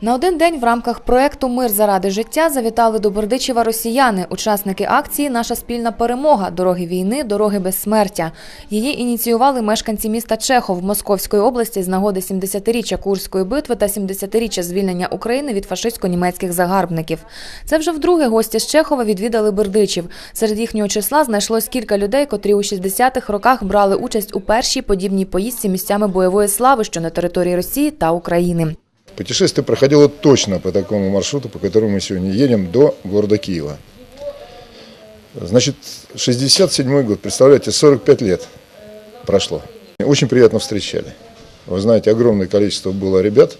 На один день в рамках проекту Мир заради життя завітали до Бердичева росіяни, учасники акції Наша спільна перемога дороги війни, дороги безсмертя. Її ініціювали мешканці міста Чехов Московської області з нагоди 70-річчя Курської битви та 70-річчя звільнення України від фашистсько-німецьких загарбників. Це вже вдруге гості з Чехова відвідали Бердичів. Серед їхнього числа знайшлось кілька людей, котрі у 60-х роках брали участь у першій подібній поїздці місцями бойової слави, що на території Росії та України. Путешествие проходило точно по такому маршруту, по которому мы сегодня едем, до города Киева. Значит, 67 год, представляете, 45 лет прошло. Очень приятно встречали. Вы знаете, огромное количество было ребят.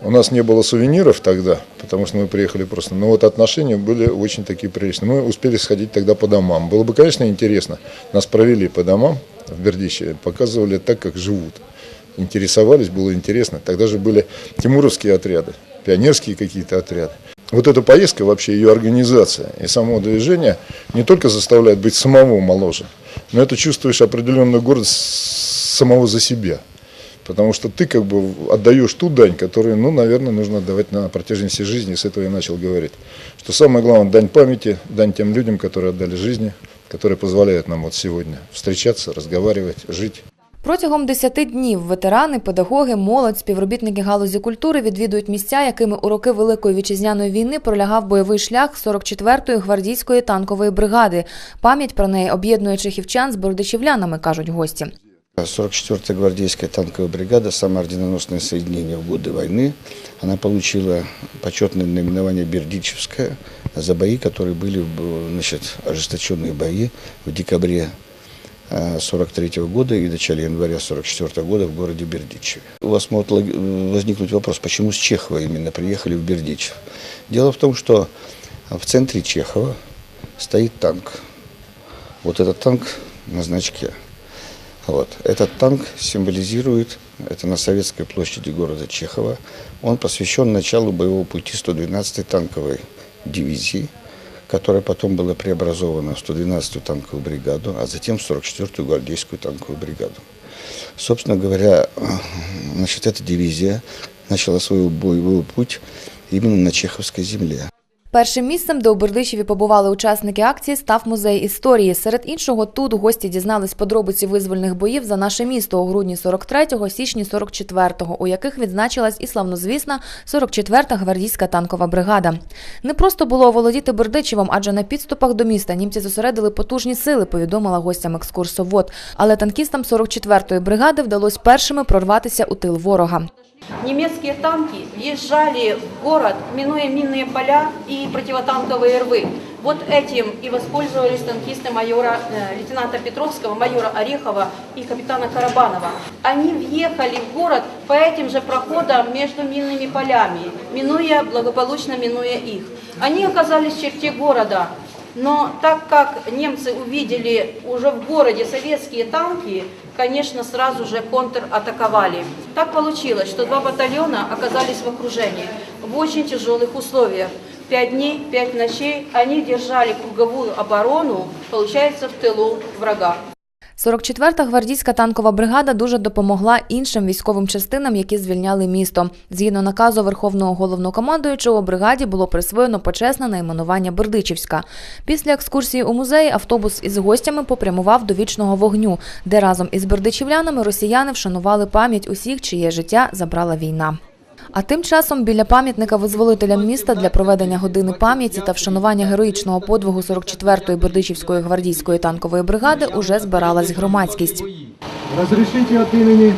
У нас не было сувениров тогда, потому что мы приехали просто. Но вот отношения были очень такие приличные. Мы успели сходить тогда по домам. Было бы, конечно, интересно. Нас провели по домам в Бердичеве, показывали так, как живут. Интересовались, было интересно. Тогда же были тимуровские отряды, пионерские какие-то отряды. Вот эта поездка, вообще ее организация и само движение не только заставляет быть самого моложе, но это чувствуешь определенную гордость самого за себя. Потому что ты как бы отдаешь ту дань, которую, ну, наверное, нужно отдавать на протяжении всей жизни. С этого я начал говорить. Что самое главное, дань памяти, дань тем людям, которые отдали жизни, которые позволяют нам вот сегодня встречаться, разговаривать, жить. Протягом 10 днів ветерани, педагоги, молодь, співробітники галузі культури відвідують місця, якими у роки Великої вітчизняної війни пролягав бойовий шлях 44-ї гвардійської танкової бригади. Пам'ять про неї об'єднує чехівчан з бородичівлянами, кажуть гості. 44-я гвардейская танковая бригада, самое орденоносное соединение в годы войны. Она получила почетное наименование Бердичевская за бои, которые были, в, значит, ожесточенные бои в декабре 43 года и начале января 44 года в городе Бердичеве. У вас может возникнуть вопрос, почему с Чехова именно приехали в Бердичев. Дело в том, что в центре Чехова стоит танк. Вот этот танк на значке. Вот. Этот танк символизирует, это на Советской площади города Чехова, он посвящен началу боевого пути 112-й танковой дивизии, которая потом была преобразована в 112-ю танковую бригаду, а затем в 44-ю гвардейскую танковую бригаду. Собственно говоря, значит, эта дивизия начала свой боевой путь именно на чеховской земле. Першим місцем, де у Бердичеві побували учасники акції, став музей історії. Серед іншого, тут гості дізнались подробиці визвольних боїв за наше місто у грудні 43-го, січні 44-го, у яких відзначилась і славнозвісна 44-та гвардійська танкова бригада. Не просто було оволодіти Бердичевом, адже на підступах до міста німці зосередили потужні сили, повідомила гостям екскурсовод. Але танкістам 44-ї бригади вдалося першими прорватися у тил ворога. Немецкие танки въезжали в город, минуя минные поля и противотанковые рвы. Вот этим и воспользовались танкисты майора, э, лейтенанта Петровского, майора Орехова и капитана Карабанова. Они въехали в город по этим же проходам между минными полями, минуя, благополучно минуя их. Они оказались в черте города, но так как немцы увидели уже в городе советские танки, конечно, сразу же контратаковали. Так получилось, что два батальона оказались в окружении в очень тяжелых условиях. Пять дней, пять ночей они держали круговую оборону, получается, в тылу врага. 44-та гвардійська танкова бригада дуже допомогла іншим військовим частинам, які звільняли місто. Згідно наказу Верховного головнокомандуючого, бригаді було присвоєно почесне найменування Бердичівська. Після екскурсії у музеї автобус із гостями попрямував до вічного вогню, де разом із бердичівлянами росіяни вшанували пам'ять усіх, чиє життя забрала війна. А тим часом біля пам'ятника визволителям міста для проведення години пам'яті та вшанування героїчного подвигу 44-ї Бердичівської гвардійської танкової бригади уже збиралась громадськість. Разрешите от имени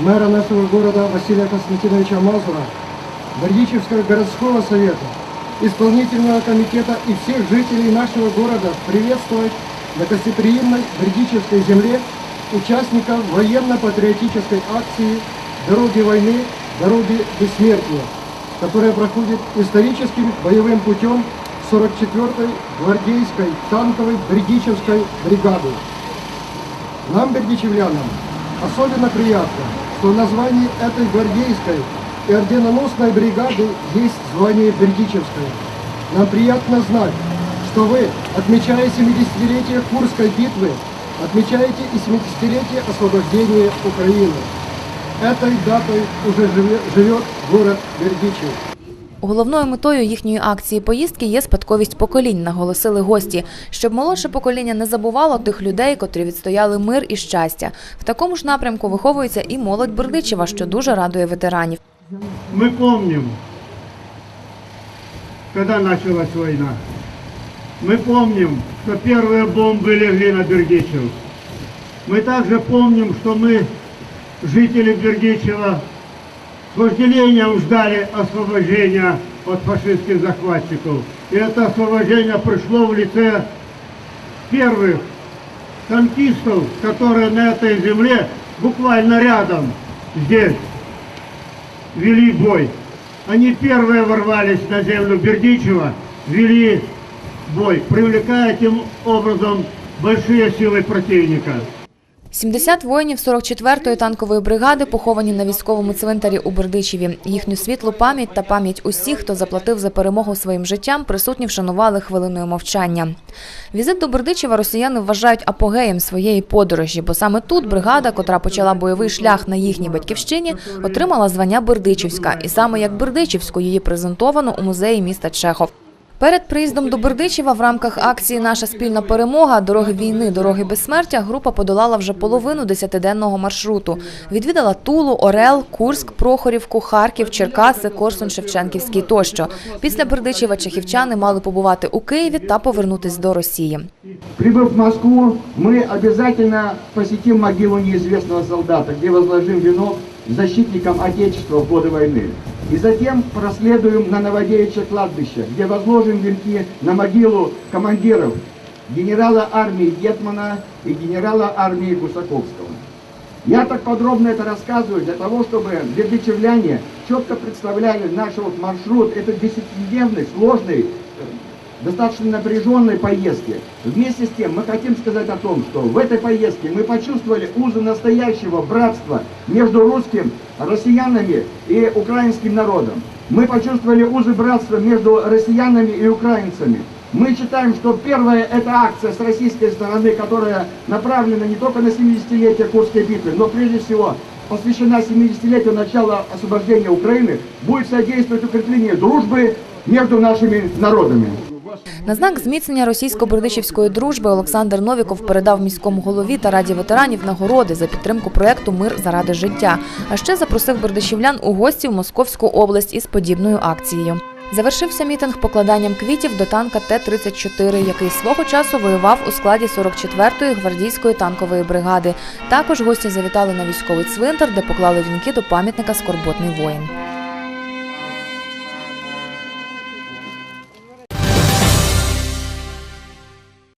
мэра нашего города Василия Константиновича Мазура, Бердичевского городского совета, исполнительного комитета и всех жителей нашего города приветствовать на гостеприимной Бердичевской земле участников военно-патриотической акции «Дороги войны, дороги бессмертия», которая проходит историческим боевым путем 44-й гвардейской танковой Бердичевской бригады. Нам, бердичевлянам, особенно приятно, что в названии этой гвардейской и орденоносной бригады есть звание Бердичевская. Нам приятно знать, что вы, отмечая 70-летие Курской битвы, отмечаете и 70-летие освобождения Украины. этой датой уже живе- живет город Бердичев. Головною метою їхньої акції поїздки є спадковість поколінь, наголосили гості, щоб молодше покоління не забувало тих людей, котрі відстояли мир і щастя. В такому ж напрямку виховується і молодь Бердичева, що дуже радує ветеранів. Мы помним, когда началась война. Мы помним, что первые бомбы легли на Бердичев. Мы также помним, что мы, жители Бердичева, с вожделением ждали освобождения от фашистских захватчиков. И это освобождение пришло в лице первых танкистов, которые на этой земле, буквально рядом, здесь, вели бой. Они первые ворвались на землю Бердичева, вели бой, привлекая тем образом большие силы противника. 70 воїнів 44-ї танкової бригади поховані на військовому цвинтарі у Бердичеві. Їхню світлу пам'ять та пам'ять усіх, хто заплатив за перемогу своїм життям, присутні вшанували хвилиною мовчання. Візит до Бердичева росіяни вважають апогеєм своєї подорожі, бо саме тут бригада, котра почала бойовий шлях на їхній батьківщині, отримала звання Бердичівська, і саме як Бердичівську її презентовано у музеї міста Чехов. Перед приїздом до Бердичева в рамках акції Наша спільна перемога дороги війни, дороги безсмертя група подолала вже половину десятиденного маршруту. Відвідала Тулу, Орел, Курськ, Прохорівку, Харків, Черкаси, Корсун, Шевченківський тощо. Після Бердичева чехівчани мали побувати у Києві та повернутись до Росії. Прибыв в Москву, мы обязательно посетим могилу неизвестного солдата, где возложим венок защитникам Отечества в годы войны. И затем проследуем на Новодевичье кладбище, где возложим венки на могилу командиров генерала армии Гетмана и генерала армии Гусаковского. Я так подробно это рассказываю для того, чтобы бердичевляне четко представляли наш вот маршрут, это десятидневный, сложный, э, достаточно напряженной поездки. Вместе с тем мы хотим сказать о том, что в этой поездке мы почувствовали узы настоящего братства между русским, россиянами и украинским народом. Мы почувствовали узы братства между россиянами и украинцами. Мы считаем, что первая это акция с российской стороны, которая направлена не только на 70-летие Курской битвы, но прежде всего посвящена 70-летию начала освобождения Украины, будет содействовать укреплению дружбы между нашими народами. На знак зміцнення російсько-бердичівської дружби Олександр Новіков передав міському голові та раді ветеранів нагороди за підтримку проєкту Мир заради життя. А ще запросив бердичівлян у гості в Московську область із подібною акцією. Завершився мітинг покладанням квітів до танка Т-34, який свого часу воював у складі 44-ї гвардійської танкової бригади. Також гості завітали на військовий цвинтар, де поклали вінки до пам'ятника Скорботний воїн.